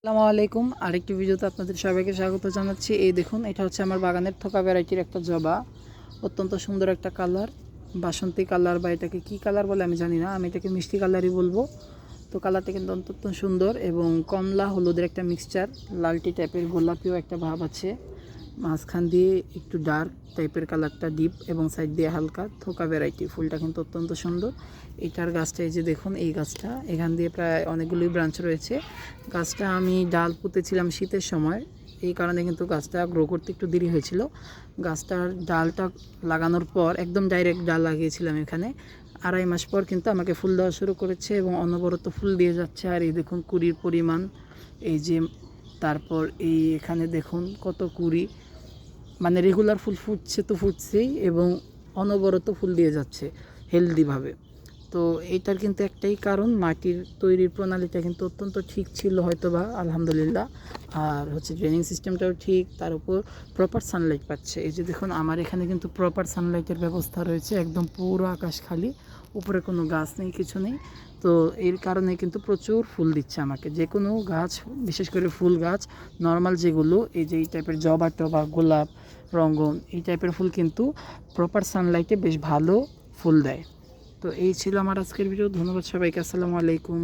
আসসালামু আলাইকুম। আরেকটি ভিডিওতে আপনাদের সবাইকে স্বাগত জানাচ্ছি। এই দেখুন, এটা হচ্ছে আমার বাগানের থোকা ভ্যারাইটির একটা জবা। অত্যন্ত সুন্দর একটা কালার, বাসন্তী কালার বা এটাকে কী কালার বলে আমি জানি না, আমি এটাকে মিষ্টি কালারই বলব। তো কালারটা কিন্তু অত্যন্ত সুন্দর এবং কমলা হলুদের একটা মিক্সচার লালটি টাইপের গোলাপিও একটা ভাব আছে। মাঝখান দিয়ে একটু ডার্ক টাইপের কালারটা ডিপ এবং সাইড দিয়ে হালকা থোকা ভ্যারাইটি ফুলটা কিন্তু অত্যন্ত সুন্দর। এটার গাছটা এই যে দেখুন, এই গাছটা। এখান দিয়ে প্রায় অনেকগুলোই ব্রাঞ্চ রয়েছে। গাছটা আমি ডাল পুঁতেছিলাম শীতের সময়। এই কারণে কিন্তু গাছটা গ্রো করতে একটু দেরি হয়েছিল। গাছটার ডালটা লাগানোর পর একদম ডাইরেক্ট ডাল লাগিয়েছিলাম এখানে। আড়াই মাস পর কিন্তু আমাকে ফুল দেওয়া শুরু করেছে এবং অনবরত ফুল দিয়ে যাচ্ছে। আর এই দেখুন, কুড়ির পরিমাণ। এই যে তারপর এই এখানে দেখুন কত কুড়ি। মানে রেগুলার ফুল ফুটছে তো ফুটছেই এবং অনবরত ফুল দিয়ে যাচ্ছে হেলদিভাবে তো এইটার কিন্তু একটাই কারণ, মাটির তৈরির প্রণালীটা কিন্তু অত্যন্ত ঠিক ছিল হয়তো বা আলহামদুলিল্লাহ। আর হচ্ছে ড্রেনিং সিস্টেমটাও ঠিক, তার উপর প্রপার সানলাইট পাচ্ছে। এই যে দেখুন, আমার এখানে কিন্তু প্রপার সানলাইটের ব্যবস্থা রয়েছে, একদম পুরো আকাশ খালি। উপরে কোনো গাছ নেই, কিছু নেই। তো এর কারণে কিন্তু প্রচুর ফুল দিচ্ছে আমাকে। যে কোনো গাছ, বিশেষ করে ফুল গাছ নর্মাল যেগুলো, এই যে এই টাইপের জবা টবা, গোলাপ, রঙ্গন, এই টাইপের ফুল কিন্তু প্রপার সানলাইটে বেশ ভালো ফুল দেয়। তো এই ছিল আমার আজকের ভিডিও ধন্যবাদ সবাইকে। আসসালামু আলাইকুম।